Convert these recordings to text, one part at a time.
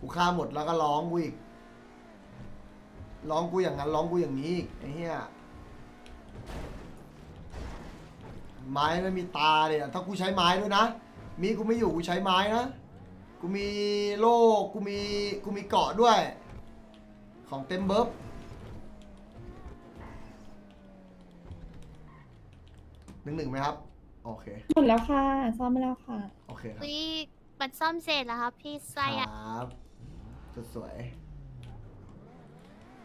กูฆ่าหมดแล้วก็ร้องกูอีก ร้องกูอย่างนั้น ร้องกูอย่างนี้อีกไอ้เหี้ยไม้ไม่มีตาเลยอะถ้ากูใช้ไม้ด้วยนะ มีกูไม่อยู่กูใช้ไม้นะ กูมีโล่กูมีกูมีเกาะด้วย ของเต็มเบิร์บหนึ่งหนึ่งไหมครับ โอเค หมดแล้วค่ะ ซ่อมไปแล้วค่ะ โอเคครับ วิมันซ่อมเสร็จแล้วครับพี่ไส้คอะรับ สุดสวย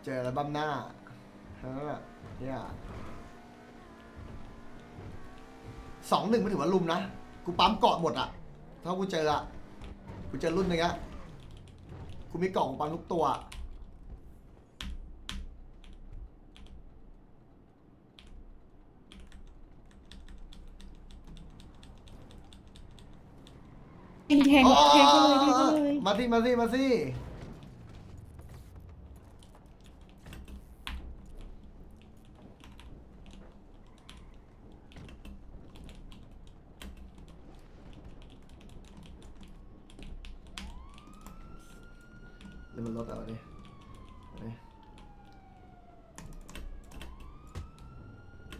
เจอแล้วบั้มหน้าเฮ้อเนี่ยสองหนึ่งไม่ถือว่าลุมนะ กูปั๊มเกาะหมดอะถ้ากูเจออะกูเจอรุ่นหนึงอะกูมีเกาะของปั๊มทุกตัว แทงแทงแทงกันเลยแทงกันเลย มาสิมาสิมาสิ เล่นมันรถเอาดิเอาดิโอเค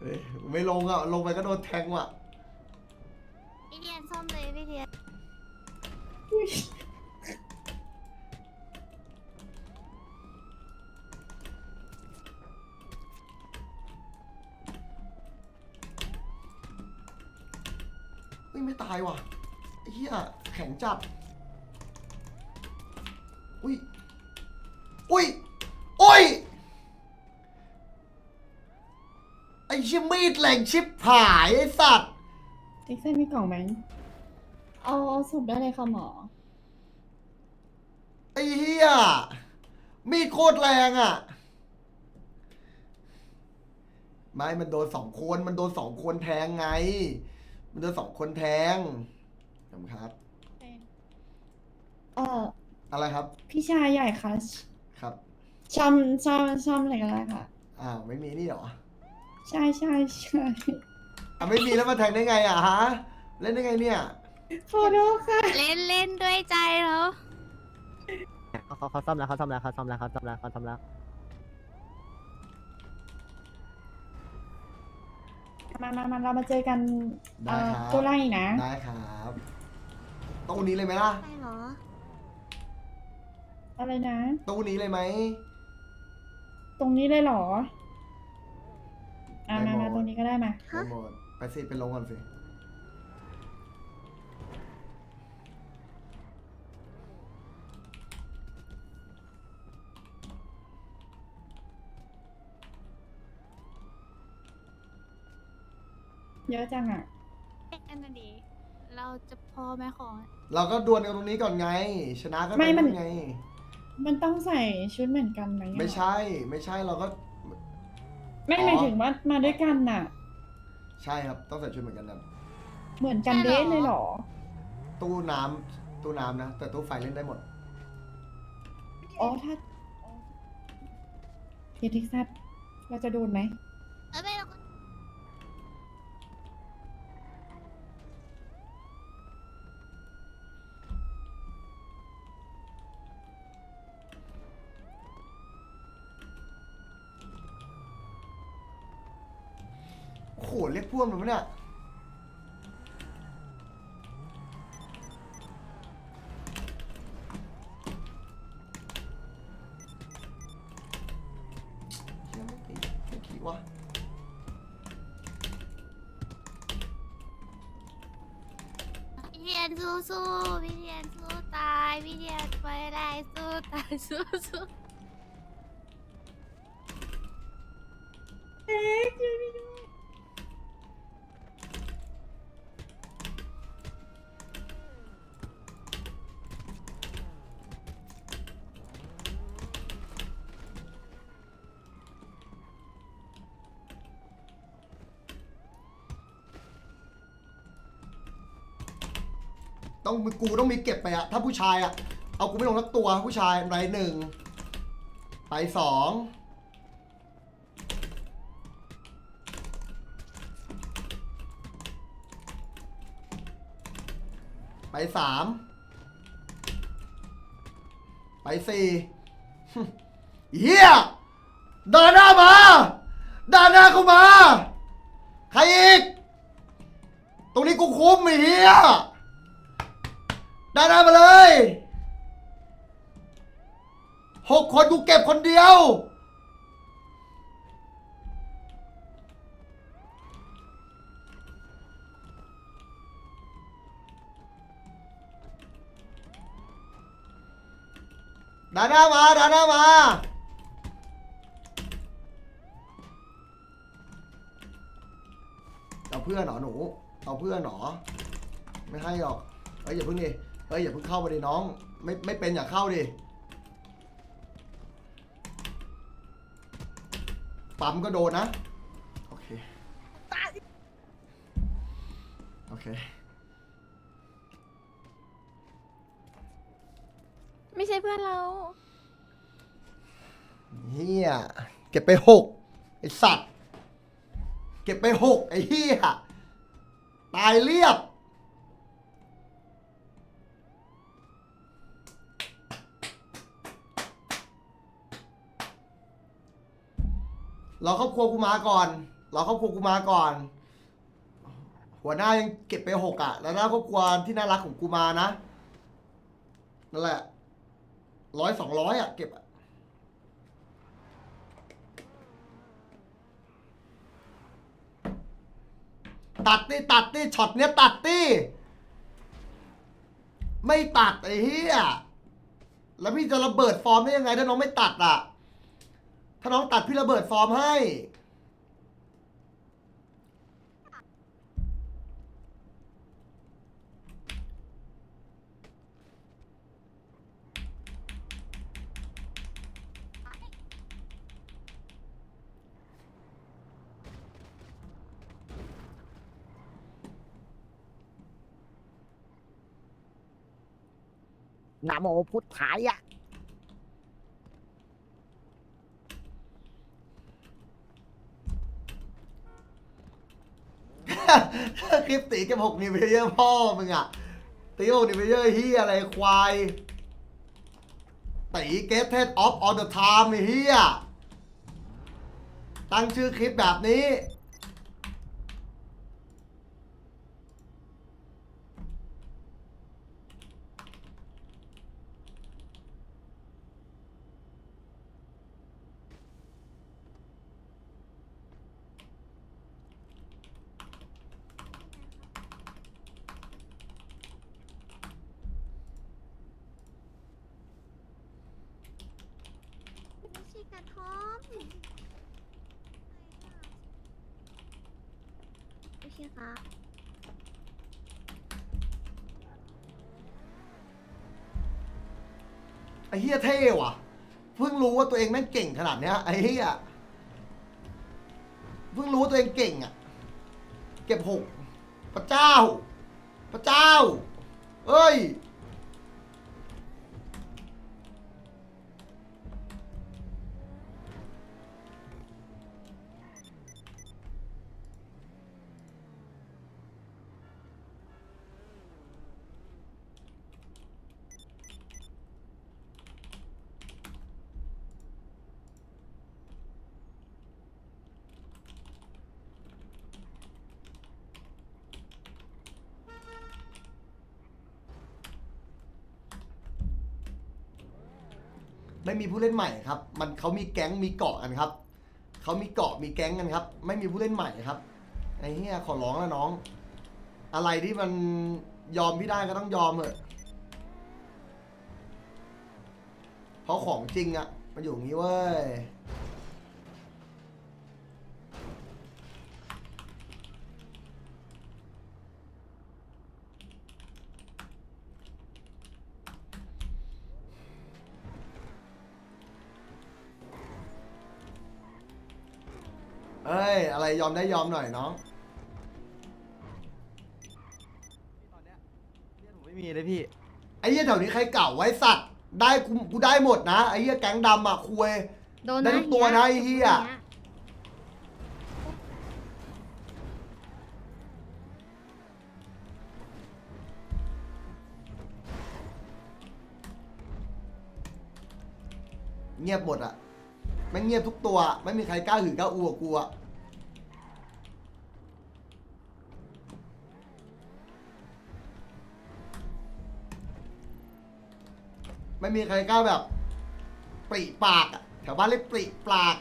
เฮ้ย ไม่ลงอะ ลงไปก็โดนแทงว่ะ พี่เทียนซ่อมเลยพี่เทียนอุ้ยไม่ตายว่ะไอ้เหี้ยแข็งจัด อุ้ย อุ้ย อุ้ย ไอ้ ชิมีดแหลงชิบหายไอ้สัตว์เด็กเส้นมีกล่องไหมเอาเอาศพได้เลยค่ะหมอ ไอ้เหี้ย มีดโคตรแรงอะ ไม่มันโดนสองคน มันโดนสองคนแทงไง มันโดนสองคนแทงขอบคุณครับ เอออะไรครับ พี่ชายใหญ่คะครับซ่อมซ่อมซ่อมอะไรก็ได้ค่ะ อ้าว ไม่มีนี่เหรอ ใช่ใช่ใช่อะไม่มีแล้วมาแทงได้ไงอะฮะเล่นได้ไงเนี่ยขอโทษค่ะเล่นเล่นด้วยใจแล้วเขาเขาเขาซ่อมแล้วเขาซ่อมแล้วเขาซ่อมแล้วเขาซ่อมแล้วเขาซ่อมแล้วมามามาเรามาเจอกันได้เอ่อครับตัวไล่นะ ได้ครับตู้นี้เลยไหมล่ะใช่เหรออะไรนะตู้นี้เลยไหมตรงนี้เลยเหรอ อ่าได้มาหมดมาตรงนี้ก็ได้มาฮะได้หมดไปสิไปลงก่อนสิ เยอะจังอะ อันนั้นดี เราจะพอไหมของ เราก็ดวลกันตรงนี้ก่อนไง ชนะก็ไม่มัน ไง มันต้องใส่ชุดเหมือนกันไหมอะไม่ใช่ ไม่ใช่เราก็ ไม่อ๋อหมายถึงว่ามาด้วยกันน่ะ ใช่ครับต้องใส่ชุดเหมือนกันนะเหมือนกันเด้เลยเหรอ ตู้น้ำตู้น้ำนะ แต่ตู้ไฟเล่นได้หมด อ๋อถ้าเททิกซัสเราจะโดนไหมเอ้ยไม่เรา โอ้โหรียกพวกมันปะเนี่ยเหี้ยไม่ตีไม่ขี่วะพี่เทียนสู้สู้พี่เทียนสู้ตายพี่เทียนไปได้สู้ตายสู้สู้ ต้องกูต้องมีเก็บไปอะถ้าผู้ชายอะเอากูไม่ลงสักตัวผู้ชายไรหนึ่งไปสองไปสามไปสี่เฮียดินหน้ามาดินหน้าเข้ามา ใครอีก ตรงนี้กูคุ้มไอ้เฮีย เดินหน้ามาเลยหกคนกูเก็บคนเดียว ดาน้ามาดาน้ามาเอาเพื่อนเหรอหนู เอาเพื่อนเหรอ ไม่ให้หรอกเฮ้ยอย่าเพิ่งดิ ฮ้ยอย่าเพิ่งเข้ามาดิน้อง ไม่ไม่เป็นอย่าเข้าดิปั๊มก็โดนนะ โอเค โอเค ไม่ใช่เพื่อนเรา เฮียเก็บไปหกไอสัตว์ เก็บไปหกไอเฮียตายเรียบ เราครอบครัวกูมาก่อน เราครอบครัวกูมาก่อน หัวหน้ายังเก็บไปหกอะ แล้วหน้าครอบครัวที่น่ารักของกูมานะนั่นแหละร้อยสองร้อยอะเก็บอะตัดนี่ตัดนี่ช็อตเนี้ยตัดนี่ไม่ตัดไอ้เหี้ยแล้วพี่จะระเบิดฟอร์มได้ยังไงถ้าน้องไม่ตัดอะ ถ้าน้องตัดพี่ระเบิดฟอร์มให้ นะโมพุทธายะ คลิปตีเก็บหกนิวเพเยอะพ่อมึงอะ ตีหกนิวเพเยอะเฮียอะไรควายตีเกตเทสออฟออเดอร์ไทม์ไอ้เฮียตั้งชื่อคลิปแบบนี้ ทอมไม่ใช่ค่ะไอ้เฮียเท่ว่ะ เพิ่งรู้ว่าตัวเองแม่งเก่งขนาดเนี้ยไอ้เฮียเพิ่งรู้ว่าตัวเองเก่งอะ เก็บหกพระเจ้า พระเจ้า เอ้ย ไม่มีผู้เล่นใหม่ครับ มันเขามีแก๊งมีเกาะกันครับเขามีเกาะมีแก๊งกันครับ ไม่มีผู้เล่นใหม่ครับไอ้เหี้ยขอร้องแล้วน้อง อะไรที่มันยอมพี่ได้ก็ต้องยอมเถอะเพราะของจริงอะมันอยู่อย่างนี้เว้ย เอ้ย อะไรยอมได้ยอมหน่อยน้อง ตอนเนี้ยเพื่อนผมไม่ไม่มีเลยพี่ ไอ้เหี้ยแถวนี้ใครเก่าไว้สัตว์ ได้กูกูได้หมดนะ ไอ้เหี้ยแก๊งดำอะคุย โดนได้ทุกตัวนะไอ้เหี้ย เงียบหมดอะไม่งเงียบทุกตัว ไม่มีใครกล้าหือกล้าอัวกูอะ ไม่มีใครกล้าแบบ ปริปากอะแถวบ้านเรียกปริปาก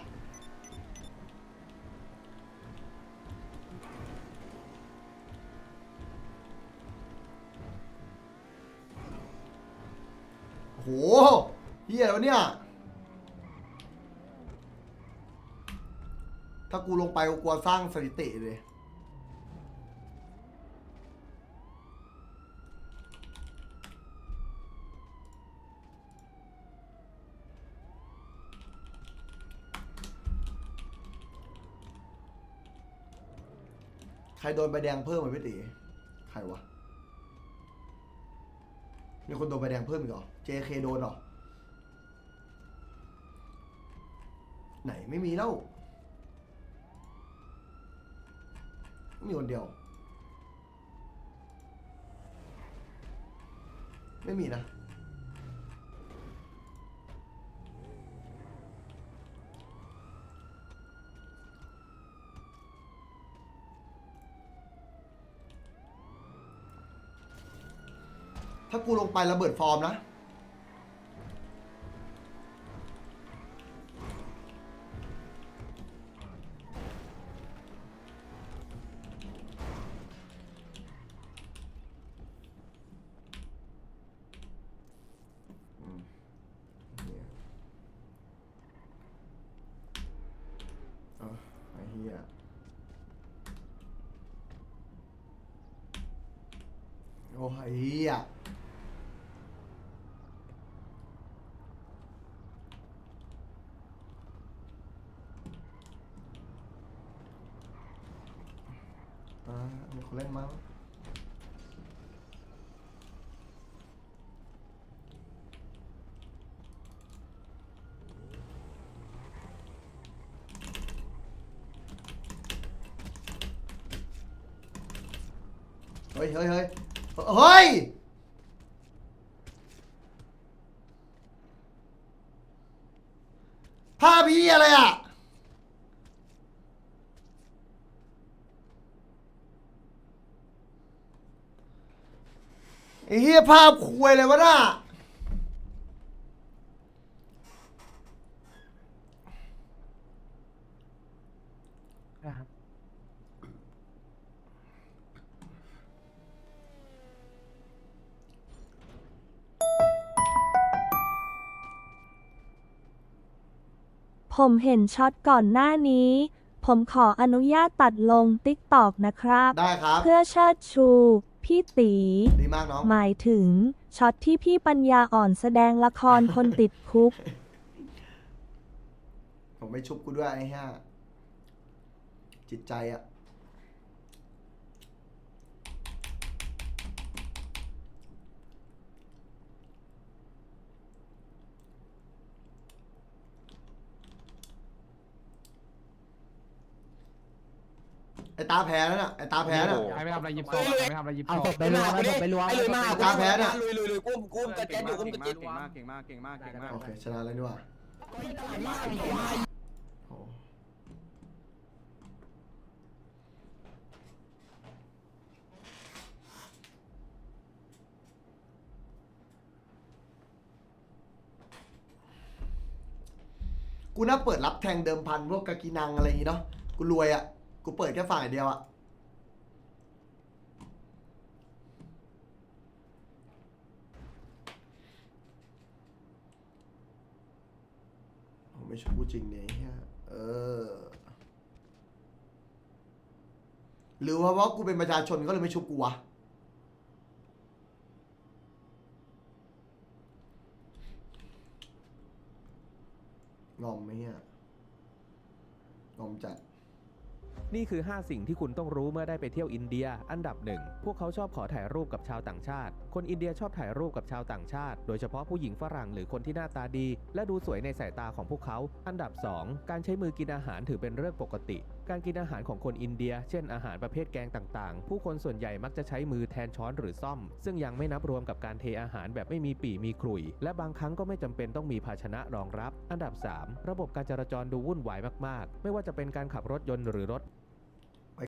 โอ้โหเฮียแล้วะเนี่ย ถ้ากูลงไปกูกลัวสร้างสถิติเลย ใครโดนใบแดงเพิ่มไหมพี่ตีใครวะ มีคนโดนใบแดงเพิ่มอีกเหรอ JK โดนเหรอ ไหนไม่มีแล้วมีคนเดียว ไม่มีนะ ถ้ากูลงไประเบิดฟอร์มนะอืมเนี่ยเอาไอ้เหี้ยโอ้ไอ้เหี้ยอ่ามีคนเล่นมั้ง เฮ้ยเฮ้ยเฮ้ยเฮ้ยภาพพี่อะไรอะไอ้เหี้ยภาพควยเลยวะน่ะ ผมเห็นช็อตก่อนหน้านี้ ผมขออนุญาตตัดลงติ๊กตอกนะครับ ได้ครับ เพื่อเชิดชู พี่ตี ดีมากน้อง หมายถึงช็อตที่พี่ปัญญาอ่อนแสดงละครคนติดคุก ผมไม่ชุบกูด้วยไอ้เหี้ยจิตใจอะ ตาแพ้แล้วน่ะไอ้ตาแพ้น่ะ ใครไม่ทำอะไรยิบโซ่ใครไม่ทำอะไรยิบเอาโซ่ศพไปรวมเอาศพไปรวมไอ้ลุยมาตามแพ้น่ะ ลุยลุยลุยกุ้มกุ้มกระเจ็ดอยู่กุ้มกระเจ็ดเก่งมากเก่งมากเก่งมากเก่งมากโอเคชนะแล้วดีกว่าโอ้กูน่าเปิดรับแทงเดิมพันพวกกากินังอะไรอย่างงี้เนาะกูรวยอะ่ะ กูเปิดแค่ฝั่งอย่างเดียวอะ่ะผมไม่ชอบพูดจริงเนี่ยเฮียเออ หรือว่าเพราะกูเป็นประชาชนก็เลยไม่ชุบกูวะ งอมไหมเนี่ยงอมจัด นี่คือ 5 สิ่งที่คุณต้องรู้เมื่อได้ไปเที่ยวอินเดีย อันดับหนึ่งพวกเขาชอบขอถ่ายรูปกับชาวต่างชาติ คนอินเดียชอบถ่ายรูปกับชาวต่างชาติ โดยเฉพาะผู้หญิงฝรั่งหรือคนที่หน้าตาดี และดูสวยในสายตาของพวกเขา อันดับ 2 การใช้มือกินอาหารถือเป็นเรื่องปกติ การกินอาหารของคนอินเดีย เช่นอาหารประเภทแกงต่างๆ ผู้คนส่วนใหญ่มักจะใช้มือแทนช้อนหรือซ่อม ซึ่งยังไม่นับรวมกับการเทอาหารแบบไม่มีปี่มีขลุ่ย และบางครั้งก็ไม่จำเป็นต้องมีภาชนะรองรับ อันดับ 3 ระบบการจราจรดูวุ่นวายมากๆ ไม่ว่าจะเป็นการขับรถยนต์หรือรถ